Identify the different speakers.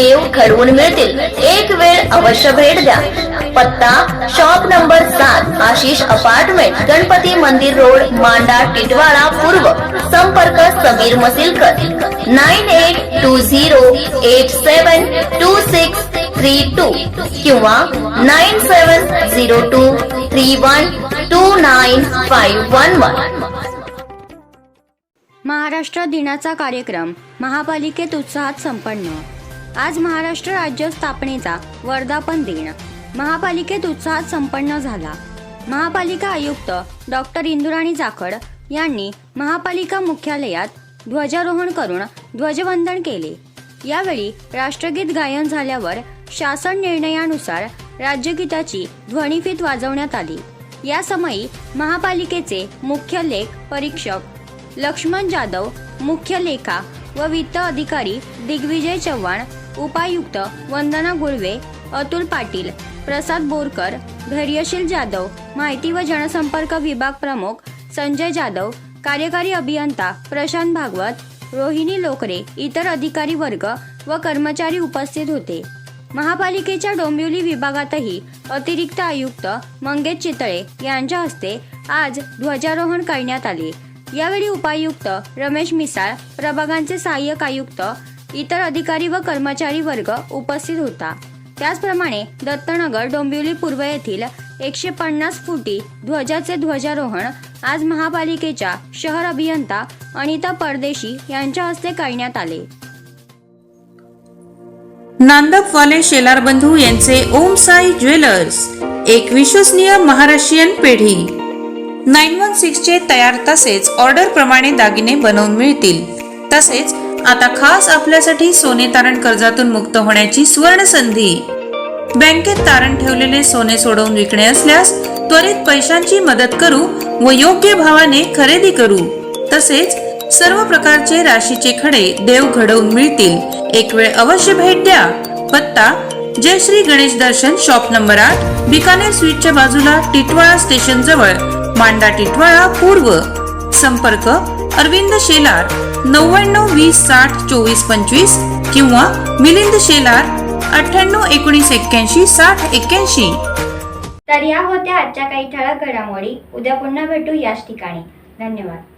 Speaker 1: देव घडवून मिळतील. एक वेळ अवश्य भेट द्या. पत्ता शॉप नंबर सात आशिष अपार्टमेंट गणपती मंदिर रोड मांडा टिटवाळा पूर्व. संपर्क Sameer Masilkar. Nine eight two zero eight seven two six three two किंवा nine seven zero two three one two nine five one one.
Speaker 2: Maharashtra दिनाचा कार्यक्रम महापालिकेत उत्साहात संपन्न. आज महाराष्ट्र राज्य स्थापनेचा वर्धापन दिन. महापालिकेत उत्साहात संपन्न झाला. महापालिका आयुक्त डॉक्टर इंदुराणी जाखड यांनी महापालिका मुख्यालयात ध्वजारोहण करून ध्वजवंदन केले. यावेळी राष्ट्रगीत गायन झाल्यावर शासन निर्णयानुसार राज्यगीताची ध्वनिफीत वाजवण्यात आली. या समयी महापालिकेचे मुख्य लेख परीक्षक लक्ष्मण जाधव मुख्य लेखा व वित्त अधिकारी दिग्विजय चव्हाण उपायुक्त वंदना गुळवे अतुल पाटील प्रसाद बोरकर धैर्यशील जाधव माहिती व जनसंपर्क विभाग प्रमुख संजय जाधव कार्यकारी अभियंता प्रशांत भागवत रोहिणी लोकरे इतर अधिकारी वर्ग व कर्मचारी उपस्थित होते. महापालिकेच्या डोंबिवली विभागातही अतिरिक्त आयुक्त मंगेश चितळे यांच्या हस्ते आज ध्वजारोहण करण्यात आले. यावेळी उपायुक्त रमेश मिसाळ प्रभागांचे सहाय्यक आयुक्त इतर अधिकारी व कर्मचारी वर्ग उपस्थित होता. त्याचप्रमाणे दत्तनगर डोंबिवली पूर्व येथील एकशे पन्नास फुटी ध्वजाचे ध्वजारोहण आज महापालिकेच्या शहर अभियंता अनिता परदेशी यांच्या हस्ते करण्यात आले.
Speaker 3: नांदपवाले शेलार बंधू यांचे ओम साई ज्वेलर्स एक विश्वसनीय महाराष्ट्रीयन पेढी. नाईन वन चे तयार तसेच ऑर्डर प्रमाणे दागिने बनवून मिळतील. तसेच आता खास आपल्यासाठी सोने तारण कर्जातून मुक्त होण्याची सुवर्ण संधी. बँकेत तारण ठेवलेले सोने सोडवून विकणे असल्यास त्वरित पैशांची मदत करू व योग्य भावाने खरेदी करू. तसेच सर्व प्रकारचे राशीचे खडे देव घडवून मिळतील. एक वेळ अवश्य भेट द्या. पत्ता जय श्री गणेश दर्शन शॉप नंबर आठ बिकानेर स्वीटच्या बाजूला टिटवाळा स्टेशन जवळ मांडा टिटवाळा पूर्व. संपर्क अरविंद शेलार नव्याण्णव वीस साठ चोवीस पंचवीस किंवा मिलिंद शेलार अठ्ठ्याण्णव एकोणीस एक्क्याऐंशी साठ एक्क्याऐंशी.
Speaker 2: तर या होत्या आजच्या काही ठळक घडामोडी. उद्या पुन्हा भेटू याच ठिकाणी. धन्यवाद.